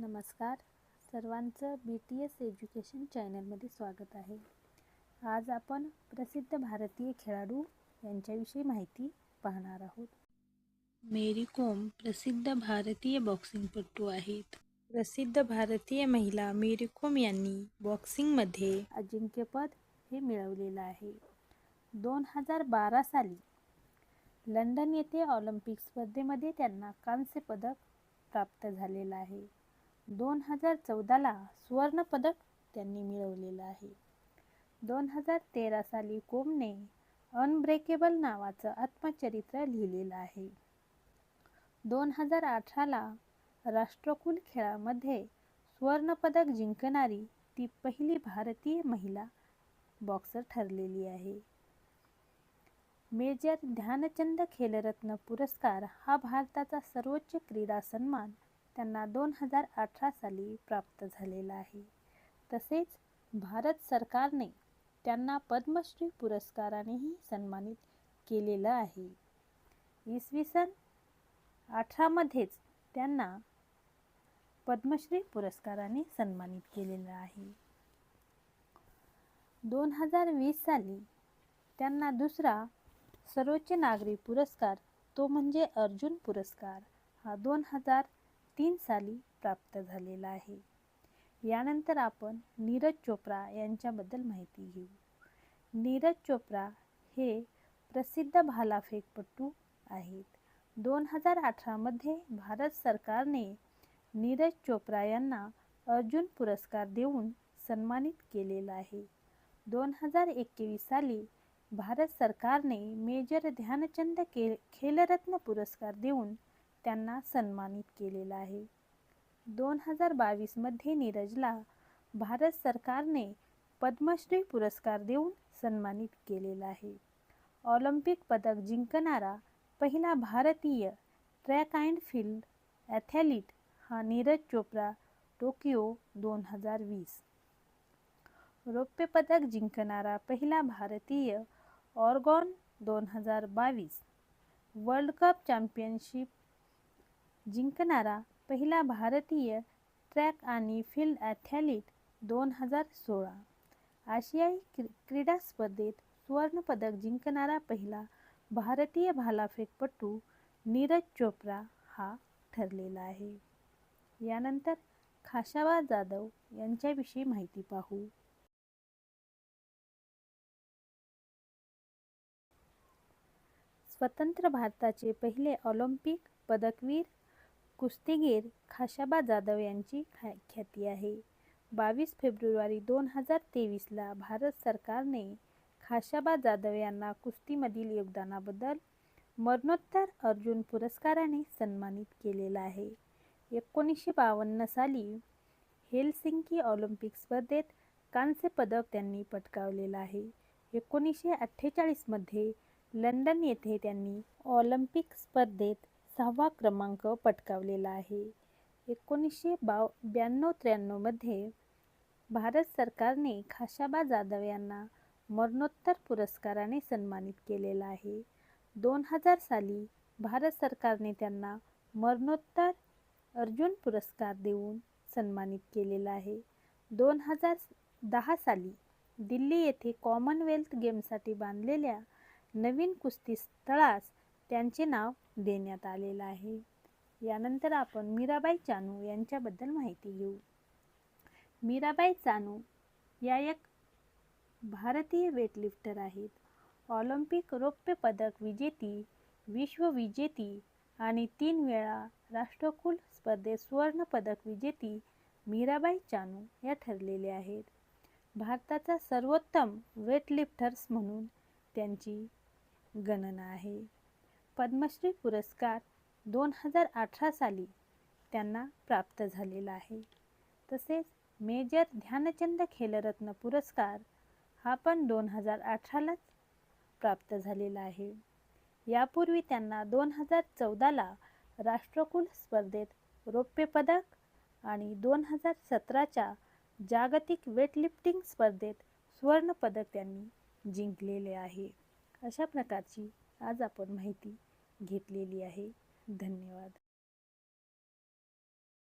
नमस्कार. सर्वांचं बी T S education चॅनलमध्ये स्वागत आहे. आज आपण प्रसिद्ध भारतीय खेळाडू यांच्याविषयी माहिती पाहणार आहोत. मेरी कोम प्रसिद्ध भारतीय बॉक्सिंगपटू आहेत. प्रसिद्ध भारतीय महिला मेरी कोम यांनी बॉक्सिंगमध्ये अजिंक्यपद हे मिळवलेलं आहे. दोन हजार बारा साली लंडन येथे ऑलिम्पिक स्पर्धेमध्ये त्यांना कांस्य पदक प्राप्त झालेलं आहे. दोन हजार चौदाला सुवर्णपदक त्यांनी मिळवलेलं आहे. दोन हजार तेरा साली कोमने अनब्रेकेबल नावाचं आत्मचरित्र लिहिलेलं आहे. दोन हजार अठराला राष्ट्रकुल खेळामध्ये सुवर्णपदक जिंकणारी ती पहिली भारतीय महिला बॉक्सर ठरलेली आहे. मेजर ध्यानचंद खेलरत्न पुरस्कार हा भारताचा सर्वोच्च क्रीडा सन्मान त्यांना दोन हजार अठरा साली प्राप्त झालेला आहे. तसेच भारत सरकारने त्यांना पद्मश्री पुरस्कारानेही सन्मानित केलेलं आहे. इसवी सन अठरामध्येच त्यांना पद्मश्री पुरस्काराने सन्मानित केलेलं आहे. दोन हजार वीस साली त्यांना दुसरा सर्वोच्च नागरी पुरस्कार तो म्हणजे अर्जुन पुरस्कार. हा दोन हजार तीन साली प्राप्त झालेला आहे. यानंतर आपण नीरज चोप्रा यांच्याबद्दल माहिती घेऊ. नीरज चोप्रा हे प्रसिद्ध भालाफेकपटू आहेत. दोन हजार अठरामध्ये भारत सरकारने नीरज चोप्रा यांना अर्जुन पुरस्कार देऊन सन्मानित केलेला आहे. दोन हजार एकवीस साली भारत सरकारने मेजर ध्यानचंद के खेलरत्न पुरस्कार देऊन त्यांना सन्मानित केलेलं आहे. दोन हज़ार बावीसमध्ये नीरजला भारत सरकारने पद्मश्री पुरस्कार देऊन सन्मानित केलेला आहे. ऑलिम्पिक पदक जिंकणारा पहिला भारतीय ट्रॅक अँड फ़ील्ड ॲथॅलीट हा नीरज चोप्रा, टोकियो दोन हज़ार वीस. रौप्य पदक जिंकणारा पहिला भारतीय ऑर्गॉन दोन हज़ार बावीस वर्ल्ड कप चॅम्पियनशिप जिंकणारा पहिला भारतीय ट्रॅक आणि फील्ड ॲथॅलीट दोन हजार सोळा. आशियाई क्री क्रीडा स्पर्धेत सुवर्णपदक जिंकणारा पहिला भारतीय भालाफेकपटू नीरज चोप्रा हा ठरलेला आहे. यानंतर खाशाबा जाधव यांच्याविषयी माहिती पाहू. स्वतंत्र भारताचे पहिले ऑलिम्पिक पदकवीर कुस्तीगीर खाशाबा जाधव यांची खा ख्याती आहे. बावीस फेब्रुवारी दोन हजार तेवीसला भारत सरकारने खाशाबा जाधव यांना कुस्तीमधील योगदानाबद्दल मरणोत्तर अर्जुन पुरस्काराने सन्मानित केलेला आहे. एकोणीसशे बावन्न साली हेलसिंकी ऑलिम्पिक स्पर्धेत कांस्य पदक त्यांनी पटकावलेलं आहे. एकोणीसशे अठ्ठेचाळीसमध्ये लंडन येथे त्यांनी ऑलिम्पिक स्पर्धेत सहावा क्रमांक पटकावलेला आहे. एकोणीसशे बाव ब्याण्णव त्र्याण्णवमध्ये भारत सरकारने खाशाबा जाधव यांना मरणोत्तर पुरस्काराने सन्मानित केलेला आहे. दोन हजार साली भारत सरकारने त्यांना मरणोत्तर अर्जुन पुरस्कार देऊन सन्मानित केलेला आहे. दोन हजार दहा साली दिल्ली येथे कॉमनवेल्थ गेमसाठी बांधलेल्या नवीन कुस्ती स्थळास त्यांचे नाव देण्यात आलेलं आहे. यानंतर आपण मीराबाई चानू यांच्याबद्दल माहिती घेऊ. मीराबाई चानू या एक भारतीय वेटलिफ्टर आहेत. ऑलिम्पिक रौप्य पदक विजेती विश्वविजेती आणि तीन वेळा राष्ट्रकुल स्पर्धेत सुवर्ण पदक विजेती मीराबाई चानू या ठरलेल्या आहेत. भारताचा सर्वोत्तम वेटलिफ्टर्स म्हणून त्यांची गणना आहे. पद्मश्री पुरस्कार दोन हजार अठरा साली त्यांना प्राप्त झालेला आहे. तसेच मेजर ध्यानचंद खेलरत्न पुरस्कार हा पण दोन हजार अठरालाच प्राप्त झालेला आहे. यापूर्वी त्यांना दोन हजार चौदाला राष्ट्रकुल स्पर्धेत रौप्य पदक आणि दोन हजार सतराच्या जागतिक वेटलिफ्टिंग स्पर्धेत सुवर्णपदक त्यांनी जिंकलेले आहे. अशा प्रकारची आज आपण माहिती घेतलेली आहे. धन्यवाद.